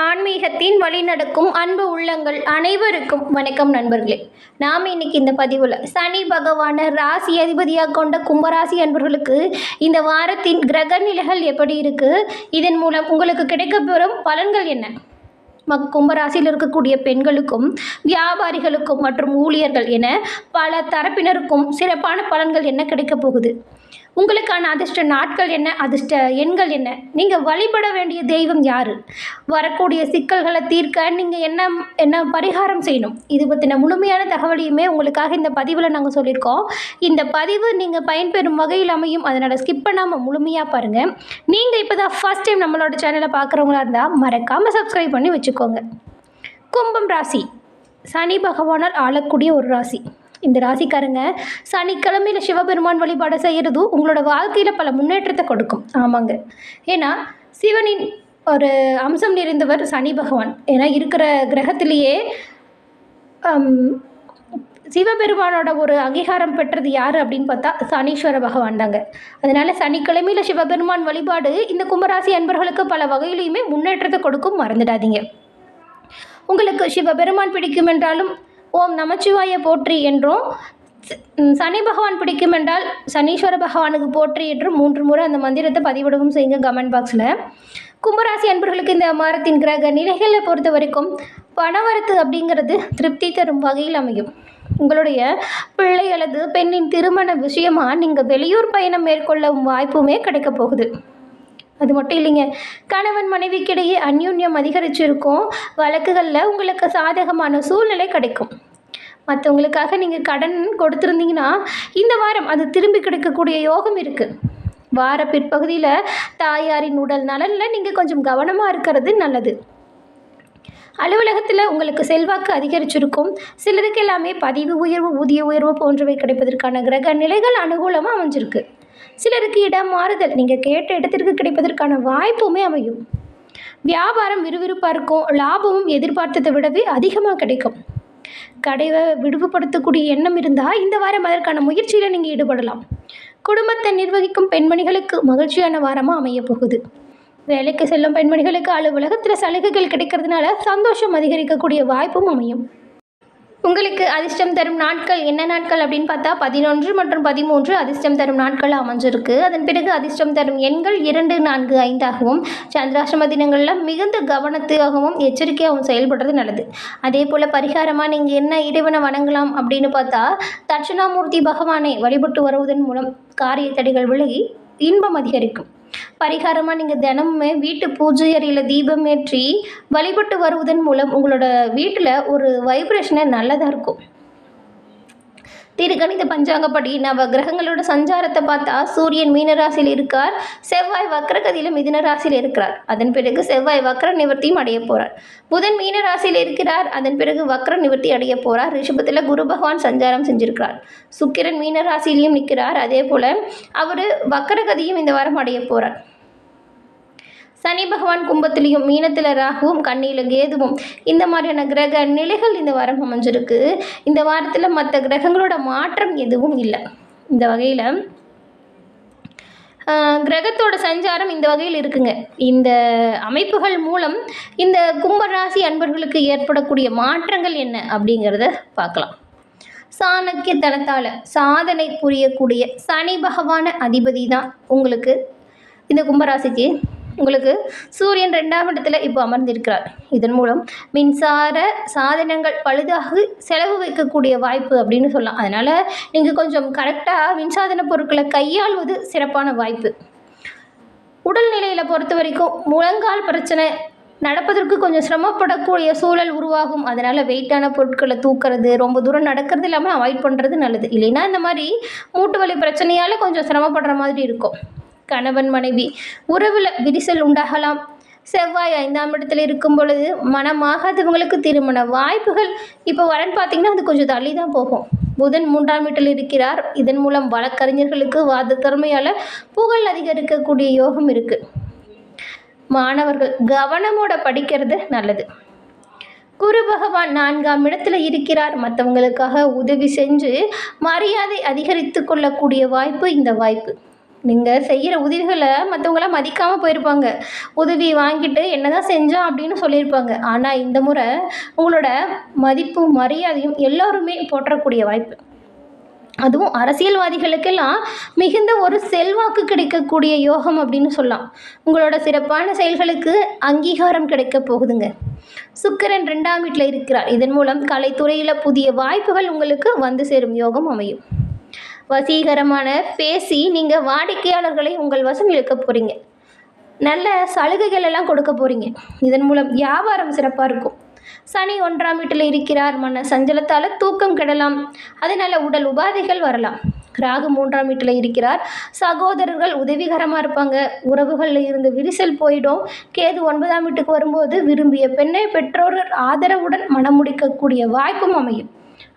ஆன்மீகத்தின் வழிநடக்கும் அன்பு உள்ளங்கள் அனைவருக்கும் வணக்கம் நண்பர்களே. நாம் இன்னைக்கு இந்த பதிவில் சனி பகவானை ராசி அதிபதியாக கொண்ட கும்பராசி அன்பர்களுக்கு இந்த வாரத்தின் கிரக நிலைகள் எப்படி இருக்குது இதன் மூலம் உங்களுக்கு கிடைக்கப்பெறும் பலன்கள் என்ன? மக் கும்பராசியில் இருக்கக்கூடிய பெண்களுக்கும் வியாபாரிகளுக்கும் மற்றும் ஊழியர்கள் என பல தரப்பினருக்கும் சிறப்பான பலன்கள் என்ன கிடைக்கப் போகுது? உங்களுக்கான அதிர்ஷ்ட நாட்கள் என்ன அதிர்ஷ்ட எண்கள் என்ன? நீங்கள் வழிபட வேண்டிய தெய்வம் யார்? வரக்கூடிய சிக்கல்களை தீர்க்க நீங்கள் என்ன என்ன பரிகாரம் செய்யணும்? இது பற்றின முழுமையான தகவலையுமே உங்களுக்காக இந்த பதிவில் நாங்கள் சொல்லியிருக்கோம். இந்த பதிவு நீங்கள் பயன்பெறும் வகையில் அமையும். அதனால் ஸ்கிப் பண்ணாமல் முழுமையாக பாருங்கள் நீங்கள் இப்போ தான் ஃபஸ்ட் டைம் நம்மளோட சேனலை பார்க்குறவங்களா இருந்தால் மறக்காமல் சப்ஸ்கிரைப் பண்ணி வச்சுக்கோங்க. கும்பம் ராசி. சனி பகவானால் ஆளக்கூடிய ஒரு ராசி. இந்த ராசிக்காரங்க சனிக்கிழமையில் சிவபெருமான் வழிபாடு செய்கிறதும் உங்களோட வாழ்க்கையில் பல முன்னேற்றத்தை கொடுக்கும். ஆமாங்க. ஏன்னா சிவனின் ஒரு அம்சம் நிறைந்தவர் சனி பகவான். ஏன்னா இருக்கிற கிரகத்திலேயே சிவபெருமானோட ஒரு அங்கீகாரம் பெற்றது யார் அப்படின்னு பார்த்தா சனீஸ்வர பகவான் தாங்க. அதனால் சனிக்கிழமையில் சிவபெருமான் வழிபாடு இந்த கும்பராசி அன்பர்களுக்கு பல வகையிலையுமே முன்னேற்றத்தை கொடுக்கும். மறந்துடாதீங்க. உங்களுக்கு சிவபெருமான் பிடிக்கும் என்றாலும் ஓம் நமச்சிவாய போற்றி என்றும் சனி பகவான் பிடிக்கும் என்றால் சனீஸ்வர பகவானுக்கு போற்றி என்றும் மூன்று முறை அந்த மந்திரத்தை பதிவிடவும் செய்யுங்க கமெண்ட் பாக்ஸில் கும்பராசி அன்பர்களுக்கு இந்த வாரத்தின் கிரக நிலைகளை பொறுத்த வரைக்கும் பணவரத்து அப்படிங்கிறது திருப்தி தரும் வகையில் அமையும். உங்களுடைய பிள்ளை அல்லது பெண்ணின் திருமண விஷயமாக நீங்கள் வெளியூர் பயணம் மேற்கொள்ளும் வாய்ப்புமே கிடைக்க போகுது. அது மட்டும் இல்லைங்க. கணவன் மனைவிக்கிடையே அந்யூன்யம் அதிகரிச்சிருக்கும். வழக்குகளில் உங்களுக்கு சாதகமான சூழ்நிலை கிடைக்கும். மற்றவங்களுக்காக நீங்கள் கடன் கொடுத்துருந்தீங்கன்னா இந்த வாரம் அது திரும்பி கிடைக்கக்கூடிய யோகம் இருக்குது வார பிற்பகுதியில் தாயாரின் உடல் நலனில் நீங்கள் கொஞ்சம் கவனமாக இருக்கிறது நல்லது. அலுவலகத்தில் உங்களுக்கு செல்வாக்கு அதிகரிச்சிருக்கும். சிலருக்கு எல்லாமே பதிவு உயர்வு ஊதிய உயர்வு போன்றவை கிடைப்பதற்கான கிரக நிலைகள் அனுகூலமாக அமைஞ்சிருக்கு. சிலருக்கு இடம் மாறுதல். நீங்கள் கேட்ட இடத்திற்கு கிடைப்பதற்கான வாய்ப்புமே அமையும். வியாபாரம் விறுவிறுப்பாக இருக்கும். லாபமும் எதிர்பார்த்ததை விடவே அதிகமாக கிடைக்கும். கடைவை விடுவுபடுத்தக்கூடிய எண்ணம் இருந்தால் இந்த வாரம் அதற்கான முயற்சியில் நீங்கள் ஈடுபடலாம். குடும்பத்தை நிர்வகிக்கும் பெண்மணிகளுக்கு மகிழ்ச்சியான வாரமாக அமைய போகுது. வேலைக்கு செல்லும் பெண்மணிகளுக்கு அலுவலகத்தில் சலுகைகள் கிடைக்கிறதுனால சந்தோஷம் அதிகரிக்கக்கூடிய வாய்ப்பும் அமையும். உங்களுக்கு அதிர்ஷ்டம் தரும் நாட்கள் என்ன நாட்கள் அப்படின்னு பார்த்தா பதினொன்று மற்றும் பதிமூன்று அதிர்ஷ்டம் தரும் நாட்கள் அமைஞ்சிருக்கு. அதன் பிறகு அதிர்ஷ்டம் தரும் எண்கள் இரண்டு நான்கு ஐந்தாகவும் சந்திராஷ்டம தினங்களில் மிகுந்த கவனத்தாகவும் எச்சரிக்கையாகவும் செயல்படுறது நல்லது. அதே போல் பரிகாரமாக நீங்கள் என்ன இறைவனை வணங்கலாம் அப்படின்னு பார்த்தா தட்சிணாமூர்த்தி பகவானை வழிபட்டு வருவதன் மூலம் காரிய தடைகள் விலகி இன்பம் அதிகரிக்கும். பரிகாரமாக நீங்கள் தினமுமே வீட்டு பூஜை அறையில் தீபம் ஏற்றி வழிபட்டு வருவதன் மூலம் உங்களோட வீட்டில் ஒரு வைப்ரேஷனே நல்லதாக இருக்கும். திருக்கணித பஞ்சாங்கப்படி நவ கிரகங்களோட சஞ்சாரத்தை பார்த்தா சூரியன் மீனராசியில் இருக்கார். செவ்வாய் வக்ரகதியில் மிதுனராசியில் இருக்கிறார். அதன் பிறகு செவ்வாய் வக்ர நிவர்த்தியும் அடைய போகிறார் புதன் மீனராசியில் இருக்கிறார். அதன் பிறகு வக்ர நிவர்த்தி அடைய போகிறார் ரிஷபத்தில் குரு பகவான் சஞ்சாரம் செஞ்சிருக்கிறார். சுக்கிரன் மீனராசிலையும் நிற்கிறார் அதே போல் அவர் வக்ரகதியும் இந்த வாரம் அடைய போகிறார் சனி பகவான் கும்பத்திலையும் மீனத்தில் ராகுவும் கண்ணியில் கேதுவும். இந்த மாதிரியான கிரக நிலைகள் இந்த வாரம் அமைஞ்சிருக்கு. இந்த வாரத்தில் மற்ற கிரகங்களோட மாற்றம் எதுவும் இல்லை. இந்த வகையில் கிரகத்தோட சஞ்சாரம் இந்த வகையில் இருக்குங்க. இந்த அமைப்புகள் மூலம் இந்த கும்பராசி அன்பர்களுக்கு ஏற்படக்கூடிய மாற்றங்கள் என்ன அப்படிங்கிறத பார்க்கலாம். சாணக்கிய தனத்தால் சாதனை புரியக்கூடிய சனி பகவான அதிபதி தான் உங்களுக்கு இந்த கும்பராசிக்கு. உங்களுக்கு சூரியன் ரெண்டாம் இடத்துல இப்போ அமர்ந்திருக்கிறார். இதன் மூலம் மின்சார சாதனங்கள் பழுதாக செலவு வைக்கக்கூடிய வாய்ப்பு அப்படின்னு சொல்லலாம். அதனால் நீங்கள் கொஞ்சம் கரெக்டாக மின்சாதன பொருட்களை கையாள்வது சிறப்பான வாய்ப்பு. உடல்நிலையில் பொறுத்த வரைக்கும் முழங்கால் பிரச்சனை நடப்பதற்கு கொஞ்சம் சிரமப்படக்கூடிய சூழல் உருவாகும். அதனால் வெயிட்டான பொருட்களை தூக்கிறது ரொம்ப தூரம் நடக்கிறது இல்லாமல் அவாய்ட் பண்ணுறது நல்லது. இல்லைன்னா இந்த மாதிரி மூட்டு வலி பிரச்சனையால் கொஞ்சம் சிரமப்படுற மாதிரி இருக்கும். கணவன் மனைவி உறவில் விரிசல் உண்டாகலாம். செவ்வாய் ஐந்தாம் இடத்துல இருக்கும் பொழுது மனமாகாதவங்களுக்கு திருமண வாய்ப்புகள். இப்போ வரன்னு பார்த்தீங்கன்னா அது கொஞ்சம் தள்ளி தான் போகும். புதன் மூன்றாம் வீட்டில் இருக்கிறார். இதன் மூலம் வழக்கறிஞர்களுக்கு வாத திறமையால் புகழ் அதிகரிக்கக்கூடிய யோகம் இருக்குது மாணவர்கள் கவனமோட படிக்கிறது நல்லது. குரு பகவான் நான்காம் இடத்துல இருக்கிறார். மற்றவங்களுக்காக உதவி செஞ்சு மரியாதை அதிகரித்து கொள்ளக்கூடிய வாய்ப்பு இந்த வாய்ப்பு. நீங்கள் செய்கிற உதவிகளை மற்றவங்களாம் மதிக்காமல் போயிருப்பாங்க. உதவி வாங்கிட்டு என்ன தான் செஞ்சோம் அப்படின்னு சொல்லியிருப்பாங்க. ஆனால் இந்த முறை உங்களோட மதிப்பும் மரியாதையும் எல்லோருமே போற்றக்கூடிய வாய்ப்பு. அதுவும் அரசியல்வாதிகளுக்கெல்லாம் மிகுந்த ஒரு செல்வாக்கு கிடைக்கக்கூடிய யோகம் அப்படின்னு சொல்லலாம். உங்களோட சிறப்பான செயல்களுக்கு அங்கீகாரம் கிடைக்க போகுதுங்க. சுக்கிரன் ரெண்டாம் வீட்டில் இருக்கிறார். இதன் மூலம் கலைத்துறையில் புதிய வாய்ப்புகள் உங்களுக்கு வந்து சேரும். யோகம் அமையும். வசீகரமான பேசி நீங்கள் வாடிக்கையாளர்களை உங்கள் வசம் இழுக்க போகிறீங்க நல்ல சலுகைகள் எல்லாம் கொடுக்க போகிறீங்க இதன் மூலம் வியாபாரம் சிறப்பாக இருக்கும். சனி ஒன்றாம் வீட்டில் இருக்கிறார். மன சஞ்சலத்தால் தூக்கம் கெடலாம். அதனால் உடல் உபாதைகள் வரலாம். ராகு மூன்றாம் வீட்டில் இருக்கிறார். சகோதரர்கள் உதவிகரமாக இருப்பாங்க. உறவுகளில் இருந்து விரிசல் போயிடும். கேது ஒன்பதாம் வீட்டுக்கு வரும்போது விரும்பிய பெண்ணை பெற்றோர்கள் ஆதரவுடன் மனமுடிக்கக்கூடிய வாய்ப்பும் அமையும்.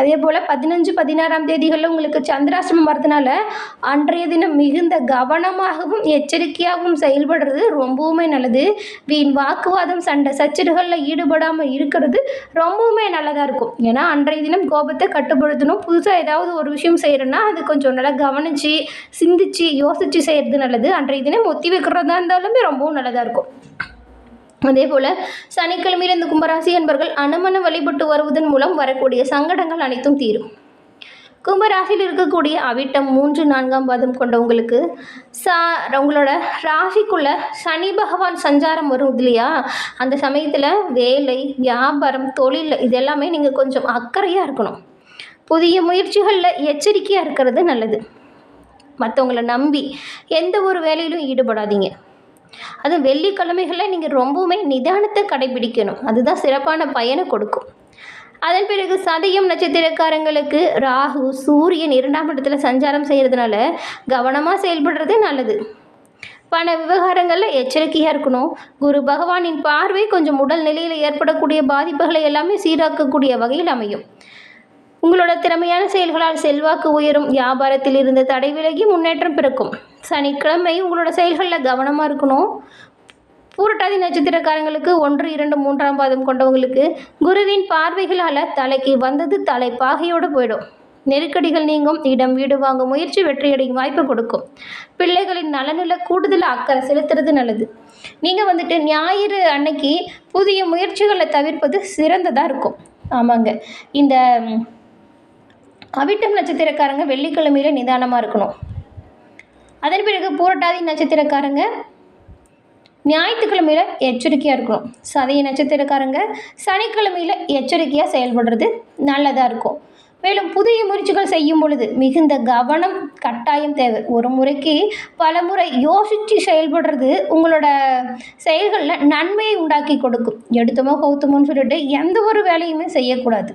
அதே போல் பதினஞ்சு பதினாறாம் தேதிகளில் உங்களுக்கு சந்திராசிரமம் வரதுனால அன்றைய தினம் மிகுந்த கவனமாகவும் எச்சரிக்கையாகவும் செயல்படுறது ரொம்பவுமே நல்லது. வீண் வாக்குவாதம் சண்டை சச்சரவுகளில் ஈடுபடாமல் இருக்கிறது ரொம்பவுமே நல்லதாக இருக்கும். ஏன்னா அன்றைய தினம் கோபத்தை கட்டுப்படுத்தணும். புதுசாக ஏதாவது ஒரு விஷயம் செய்கிறோன்னா அது கொஞ்சம் நல்லா கவனித்து சிந்திச்சு யோசித்து செய்கிறது நல்லது. அன்றைய தினம் ஒத்தி வைக்கிறதா இருந்தாலுமே ரொம்பவும் நல்லதாக இருக்கும். அதே போல் சனிக்கிழமையில் இந்த கும்பராசி என்பர்கள் அனுமன வழிபட்டு வருவதன் மூலம் வரக்கூடிய சங்கடங்கள் அனைத்தும் தீரும். கும்பராசியில் இருக்கக்கூடிய அவிட்டம் மூன்று நான்காம் பாதம் கொண்டவங்களுக்கு சா உங்களோட ராசிக்குள்ள சனி பகவான் சஞ்சாரம் வரும் இல்லையா? அந்த சமயத்தில் வேலை வியாபாரம் தொழில் இது எல்லாமே நீங்கள் கொஞ்சம் அக்கறையாக இருக்கணும். புதிய முயற்சிகளில் எச்சரிக்கையாக இருக்கிறது நல்லது. மற்றவங்கள நம்பி எந்த ஒரு வேலையிலும் ஈடுபடாதீங்க. அதுவும் வெள்ளிக்கிழமைகளில் நீங்கள் ரொம்பவுமே நிதானத்தை கடைபிடிக்கணும். அதுதான் சிறப்பான பயனை கொடுக்கும். அதன் பிறகு சதயம் நட்சத்திரக்காரங்களுக்கு ராகு சூரியன் இரண்டாம் இடத்துல சஞ்சாரம் செய்கிறதுனால கவனமாக செயல்படுறது நல்லது. பண விவகாரங்களில் எச்சரிக்கையாக இருக்கணும். குரு பகவானின் பார்வை கொஞ்சம் உடல் நிலையில் ஏற்படக்கூடிய பாதிப்புகளை எல்லாமே சீராக்கக்கூடிய வகையில் அமையும். உங்களோட திறமையான செயல்களால் செல்வாக்கு உயரும். வியாபாரத்தில் இருந்த தடை விலகி முன்னேற்றம் பிறக்கும். சனிக்கிழமை உங்களோட செயல்களில் கவனமாக இருக்கணும். பூரட்டாதி நட்சத்திரக்காரங்களுக்கு ஒன்று இரண்டு மூன்றாம் பாதம் கொண்டவங்களுக்கு குருவின் பார்வைகளால் தலைக்கு வந்தது தலை பாகையோடு போயிடும். நெருக்கடிகள் நீங்கும் இடம் வீடு வாங்கும் முயற்சி வெற்றியடையும் வாய்ப்பு கொடுக்கும். பிள்ளைகளின் நலனில் கூடுதல் அக்கறை செலுத்துறது நல்லது. நீங்கள் வந்துட்டு ஞாயிறு அன்னைக்கு புதிய முயற்சிகளை தவிர்ப்பது சிறந்ததாக இருக்கும். ஆமாங்க. இந்த அவிட்டம் நட்சத்திரக்காரங்க வெள்ளிக்கிழமையில நிதானமாக இருக்கணும். அதன் பிறகு பூரட்டாதி நட்சத்திரக்காரங்க ஞாயிற்றுக்கிழமையில் எச்சரிக்கையாக இருக்கணும். சதய நட்சத்திரக்காரங்க சனிக்கிழமையில் எச்சரிக்கையாக செயல்படுறது நல்லதாக இருக்கும். மேலும் புதிய முயற்சிகள் செய்யும் பொழுது மிகுந்த கவனம் கட்டாயம் தேவை. ஒரு முறைக்கு பல முறை யோசித்து செயல்படுறது உங்களோட செயல்களில் நன்மையை உண்டாக்கி கொடுக்கும். எடுத்தோமோ கௌத்தமோன்னு சொல்லிட்டு எந்த ஒரு வேலையுமே செய்யக்கூடாது.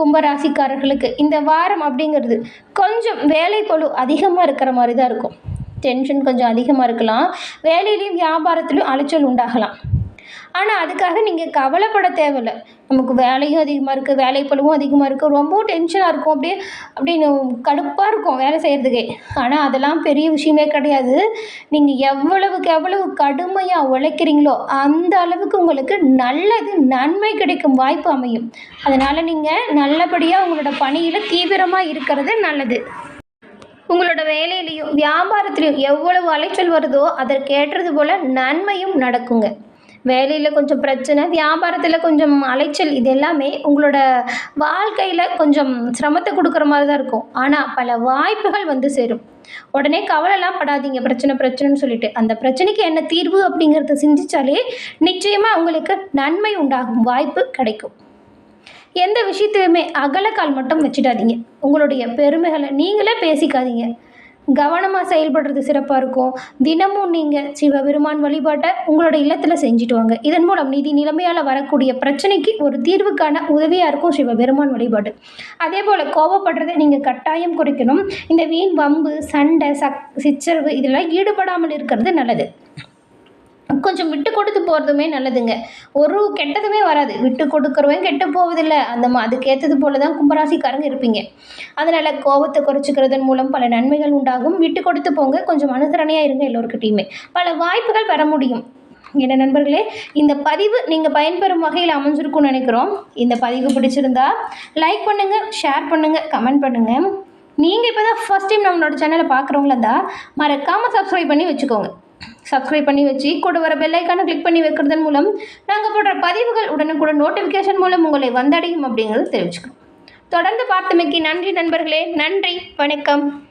கும்பராசிக்காரர்களுக்கு இந்த வாரம் அப்படிங்கிறது கொஞ்சம் வேலை பழு அதிகமாக இருக்கிற மாதிரி தான் இருக்கும். டென்ஷன் கொஞ்சம் அதிகமாக இருக்கலாம். வேலையிலையும் வியாபாரத்திலையும் அலைச்சல் உண்டாகலாம். ஆனால் அதுக்காக நீங்கள் கவலைப்பட தேவையில்ல. நமக்கு வேலையும் அதிகமாக இருக்குது வேலை அதிகமாக இருக்குது ரொம்ப டென்ஷனாக இருக்கும் அப்படியே அப்படின்னு கடுப்பாக இருக்கும் வேலை செய்கிறதுக்கே ஆனால் அதெல்லாம் பெரிய விஷயமே கிடையாது. நீங்கள் எவ்வளவுக்கு எவ்வளவு கடுமையாக உழைக்கிறீங்களோ அந்த அளவுக்கு உங்களுக்கு நல்லது நன்மை கிடைக்கும் வாய்ப்பு அமையும். அதனால் நீங்கள் நல்லபடியாக உங்களோட பணியில் தீவிரமாக இருக்கிறது நல்லது. உங்களோட வேலையிலையும் வியாபாரத்துலேயும் எவ்வளவு அலைச்சல் வருதோ அதற்கு ஏற்றது போல் நன்மையும் நடக்குங்க. வேலையில் கொஞ்சம் பிரச்சனை வியாபாரத்தில் கொஞ்சம் அலைச்சல் இது எல்லாமே உங்களோட வாழ்க்கையில் கொஞ்சம் சிரமத்தை கொடுக்குற மாதிரி தான் இருக்கும். ஆனால் பல வாய்ப்புகள் வந்து சேரும். உடனே கவலைலாம் படாதீங்க. பிரச்சனை பிரச்சனைன்னு சொல்லிட்டு. அந்த பிரச்சனைக்கு என்ன தீர்வு அப்படிங்கிறத சிந்திச்சாலே நிச்சயமாக உங்களுக்கு நன்மை உண்டாகும். வாய்ப்பு கிடைக்கும். எந்த விஷயத்தையுமே அகலக்கால் மட்டும் வச்சிடாதீங்க. உங்களுடைய பெருமைகளை நீங்களே பேசிக்காதீங்க. கவனமாக செயல்படுறது சிறப்பாக இருக்கும். தினமும் நீங்கள் சிவபெருமான் வழிபாட்டை உங்களோட இல்லத்தில் செஞ்சுட்டு வாங்க. இதன் மூலம் நிதி நிலைமையால் வரக்கூடிய பிரச்சனைக்கு ஒரு தீர்வுக்கான உதவியாக இருக்கும் சிவபெருமான் வழிபாடு. அதே போல் கோபப்படுறதை நீங்கள் கட்டாயம் குறைக்கணும். இந்த வீண் வம்பு சண்டை சக் சிச்சரவு இதெல்லாம் ஈடுபடாமல் இருக்கிறது நல்லது. கொஞ்சம் விட்டு கொடுத்து போகிறதுமே நல்லதுங்க. ஒரு கெட்டதுமே வராது. விட்டு கொடுக்குறவன் கெட்டு போவதில்ல. அந்த மா அதுக்கேற்றது போல தான் கும்பராசிக்காரங்க இருப்பீங்க. அதனால் கோபத்தை குறைச்சிக்கிறதன் மூலம் பல நன்மைகள் உண்டாகும். விட்டு கொடுத்து போங்க. கொஞ்சம் அனுசரணையாக இருங்க எல்லோருக்கிட்டையுமே. பல வாய்ப்புகள் பெற முடியும். என்ன நண்பர்களே இந்த பதிவு நீங்கள் பயன்பெறும் வகையில் அமைஞ்சிருக்கும்னு நினைக்கிறோம். இந்த பதிவு பிடிச்சிருந்தா லைக் பண்ணுங்கள் ஷேர் பண்ணுங்கள் கமெண்ட் பண்ணுங்கள் நீங்கள் இப்போ தான் ஃபஸ்ட் டைம் நம்மளோட சேனலை பார்க்குறவங்களா இருந்தால் மறக்காமல் சப்ஸ்கிரைப் பண்ணி வச்சுக்கோங்க. சப்ஸ்கிரைப் பண்ணி வச்சு கூட வர பெல்லைக்கான கிளிக் பண்ணி வைக்கிறதன் மூலம் நாங்கள் போடுற பதிவுகள் உடனுக்குடன் நோட்டிஃபிகேஷன் மூலம் உங்களை வந்தடையும் அப்படிங்கிறது தெரிவிச்சுக்கிறோம். தொடர்ந்து பார்த்தமைக்கு நன்றி நண்பர்களே. நன்றி. வணக்கம்.